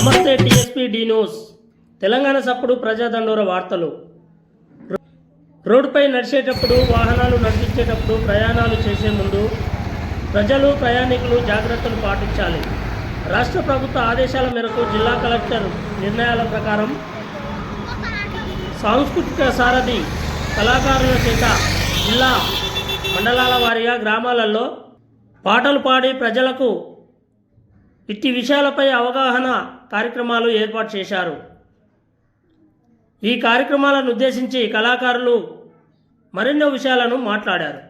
SP D news. Telangana సప్పుడు ప్రజాదండోర వార్తలు. రోడ్డుపై నడిచేటప్పుడు వాహనాలు నడిపించేటప్పుడు ప్రయాణాలు చేసే ముందు ప్రజలు ప్రయాణికులు జాగ్రత్తలు పాటించాలి. రాష్ట్ర ప్రభుత్వ ఆదేశాల మేరకు జిల్లా కలెక్టర్ నిర్ణయాల ప్రకారం సాంస్కృతిక సారథి కళాకారుల చేత జిల్లా మండలాల వారీగా గ్రామాలలో పాటలు పాడి ప్రజలకు ఇట్టి విషయాలపై అవగాహన కార్యక్రమాలు ఏర్పాటు చేశారు. ఈ కార్యక్రమాలను ఉద్దేశించి కళాకారులు మరెన్నో విషయాలను మాట్లాడారు.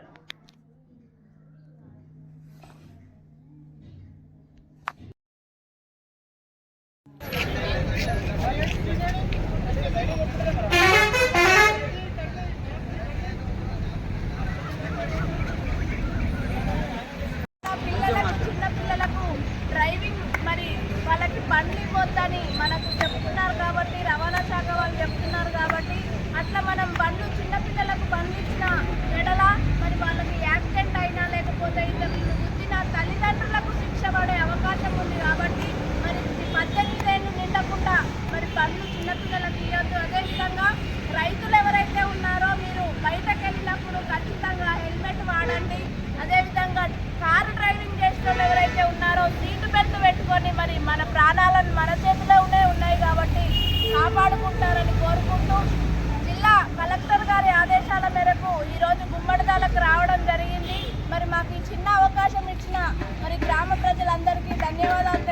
Johnny. మన ప్రాణాలను మన చేతిలోనే ఉన్నాయి కాబట్టి కాపాడుకుంటారని కోరుకుంటూ జిల్లా కలెక్టర్ గారి ఆదేశాల మేరకు ఈరోజు గుమ్మడిదాలకు రావడం జరిగింది. మరి మాకు ఈ చిన్న అవకాశం ఇచ్చిన మరి గ్రామ ప్రజలందరికీ ధన్యవాదాలు